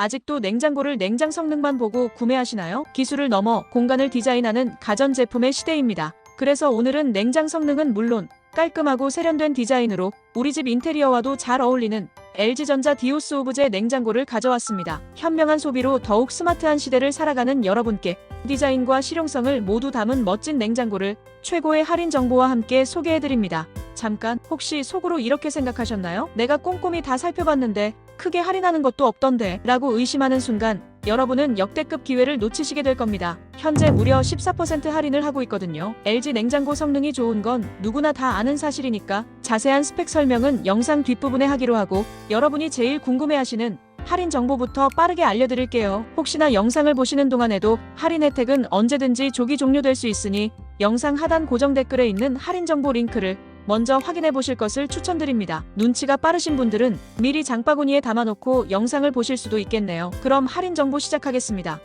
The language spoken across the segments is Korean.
아직도 냉장고를 냉장 성능만 보고 구매하시나요? 기술을 넘어 공간을 디자인하는 가전제품의 시대입니다. 그래서 오늘은 냉장 성능은 물론 깔끔하고 세련된 디자인으로 우리 집 인테리어와도 잘 어울리는 LG전자 디오스 오브제 냉장고를 가져왔습니다. 현명한 소비로 더욱 스마트한 시대를 살아가는 여러분께 디자인과 실용성을 모두 담은 멋진 냉장고를 최고의 할인 정보와 함께 소개해드립니다. 잠깐, 혹시 속으로 이렇게 생각하셨나요? 내가 꼼꼼히 다 살펴봤는데 크게 할인하는 것도 없던데 라고 의심하는 순간 여러분은 역대급 기회를 놓치시게 될 겁니다. 현재 무려 14% 할인을 하고 있거든요. LG 냉장고 성능이 좋은 건 누구나 다 아는 사실이니까 자세한 스펙 설명은 영상 뒷부분에 하기로 하고 여러분이 제일 궁금해하시는 할인 정보부터 빠르게 알려드릴게요. 혹시나 영상을 보시는 동안에도 할인 혜택은 언제든지 조기 종료될 수 있으니 영상 하단 고정 댓글에 있는 할인 정보 링크를 먼저 확인해 보실 것을 추천드립니다. 눈치가 빠르신 분들은 미리 장바구니에 담아놓고 영상을 보실 수도 있겠네요. 그럼 할인 정보 시작하겠습니다.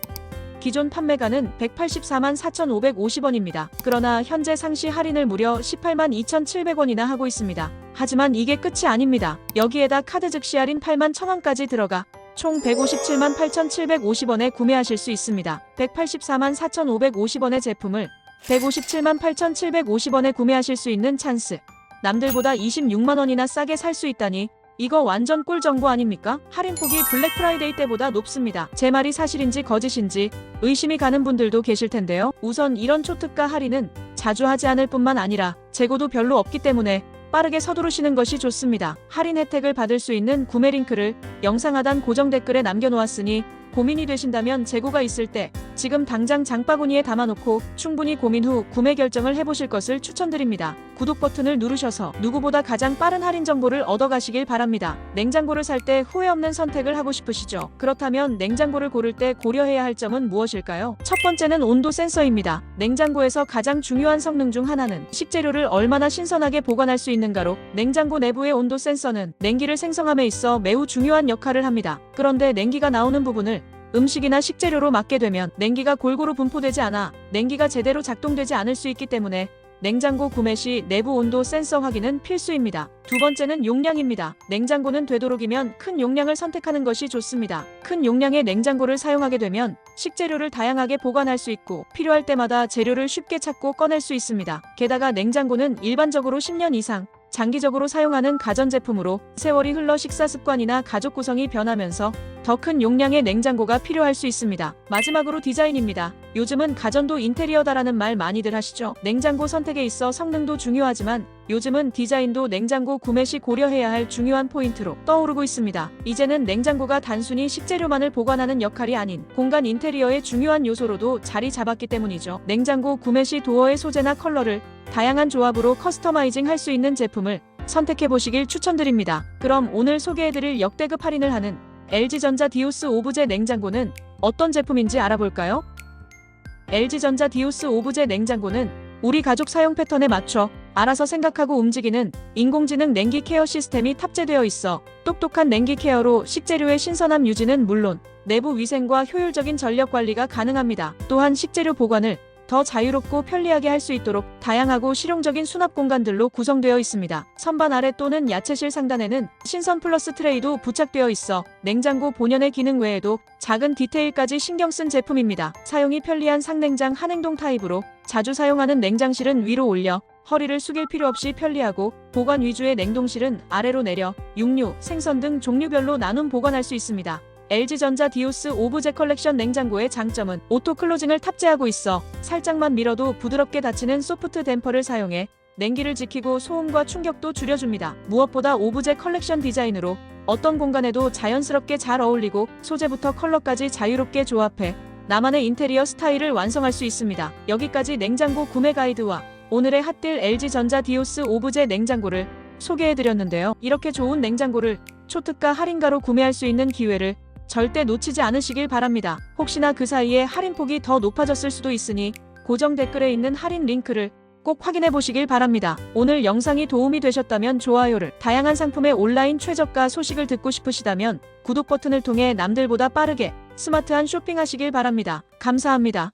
기존 판매가는 184만 4,550원입니다. 그러나 현재 상시 할인을 무려 18만 2,700원이나 하고 있습니다. 하지만 이게 끝이 아닙니다. 여기에다 카드 즉시 할인 8만 1,000원까지 들어가 총 157만 8,750원에 구매하실 수 있습니다. 184만 4,550원의 제품을 157만 8,750원에 구매하실 수 있는 찬스. 남들보다 26만 원이나 싸게 살 수 있다니 이거 완전 꿀 정보 아닙니까? 할인폭이 블랙 프라이데이 때보다 높습니다. 제 말이 사실인지 거짓인지 의심이 가는 분들도 계실 텐데요. 우선 이런 초특가 할인은 자주 하지 않을 뿐만 아니라 재고도 별로 없기 때문에 빠르게 서두르시는 것이 좋습니다. 할인 혜택을 받을 수 있는 구매 링크를 영상 하단 고정 댓글에 남겨놓았으니 고민이 되신다면 재고가 있을 때 지금 당장 장바구니에 담아놓고 충분히 고민 후 구매 결정을 해보실 것을 추천드립니다. 구독 버튼을 누르셔서 누구보다 가장 빠른 할인 정보를 얻어가시길 바랍니다. 냉장고를 살 때 후회 없는 선택을 하고 싶으시죠? 그렇다면 냉장고를 고를 때 고려해야 할 점은 무엇일까요? 첫 번째는 온도 센서입니다. 냉장고에서 가장 중요한 성능 중 하나는 식재료를 얼마나 신선하게 보관할 수 있는가로 냉장고 내부의 온도 센서는 냉기를 생성함에 있어 매우 중요한 역할을 합니다. 그런데 냉기가 나오는 부분을 음식이나 식재료로 막게 되면 냉기가 골고루 분포되지 않아 냉기가 제대로 작동되지 않을 수 있기 때문에 냉장고 구매 시 내부 온도 센서 확인은 필수입니다. 두 번째는 용량입니다. 냉장고는 되도록이면 큰 용량을 선택하는 것이 좋습니다. 큰 용량의 냉장고를 사용하게 되면 식재료를 다양하게 보관할 수 있고 필요할 때마다 재료를 쉽게 찾고 꺼낼 수 있습니다. 게다가 냉장고는 일반적으로 10년 이상 장기적으로 사용하는 가전제품으로 세월이 흘러 식사 습관이나 가족 구성이 변하면서 더 큰 용량의 냉장고가 필요할 수 있습니다. 마지막으로 디자인입니다. 요즘은 가전도 인테리어다라는 말 많이들 하시죠. 냉장고 선택에 있어 성능도 중요하지만 요즘은 디자인도 냉장고 구매 시 고려해야 할 중요한 포인트로 떠오르고 있습니다. 이제는 냉장고가 단순히 식재료만을 보관하는 역할이 아닌 공간 인테리어의 중요한 요소로도 자리 잡았기 때문이죠. 냉장고 구매 시 도어의 소재나 컬러를 다양한 조합으로 커스터마이징 할 수 있는 제품을 선택해 보시길 추천드립니다. 그럼 오늘 소개해드릴 역대급 할인을 하는 LG전자 디오스 오브제 냉장고는 어떤 제품인지 알아볼까요? LG전자 디오스 오브제 냉장고는 우리 가족 사용 패턴에 맞춰 알아서 생각하고 움직이는 인공지능 냉기 케어 시스템이 탑재되어 있어 똑똑한 냉기 케어로 식재료의 신선함 유지는 물론 내부 위생과 효율적인 전력 관리가 가능합니다. 또한 식재료 보관을 더 자유롭고 편리하게 할 수 있도록 다양하고 실용적인 수납 공간들로 구성되어 있습니다. 선반 아래 또는 야채실 상단에는 신선 플러스 트레이도 부착되어 있어 냉장고 본연의 기능 외에도 작은 디테일까지 신경 쓴 제품입니다. 사용이 편리한 상냉장 한행동 타입으로 자주 사용하는 냉장실은 위로 올려 허리를 숙일 필요 없이 편리하고 보관 위주의 냉동실은 아래로 내려 육류, 생선 등 종류별로 나눔 보관할 수 있습니다. LG전자 디오스 오브제 컬렉션 냉장고의 장점은 오토 클로징을 탑재하고 있어 살짝만 밀어도 부드럽게 닫히는 소프트 댐퍼를 사용해 냉기를 지키고 소음과 충격도 줄여줍니다. 무엇보다 오브제 컬렉션 디자인으로 어떤 공간에도 자연스럽게 잘 어울리고 소재부터 컬러까지 자유롭게 조합해 나만의 인테리어 스타일을 완성할 수 있습니다. 여기까지 냉장고 구매 가이드와 오늘의 핫딜 LG전자 디오스 오브제 냉장고를 소개해드렸는데요. 이렇게 좋은 냉장고를 초특가 할인가로 구매할 수 있는 기회를 절대 놓치지 않으시길 바랍니다. 혹시나 그 사이에 할인폭이 더 높아졌을 수도 있으니 고정 댓글에 있는 할인 링크를 꼭 확인해 보시길 바랍니다. 오늘 영상이 도움이 되셨다면 좋아요를, 다양한 상품의 온라인 최저가 소식을 듣고 싶으시다면 구독 버튼을 통해 남들보다 빠르게 스마트한 쇼핑하시길 바랍니다. 감사합니다.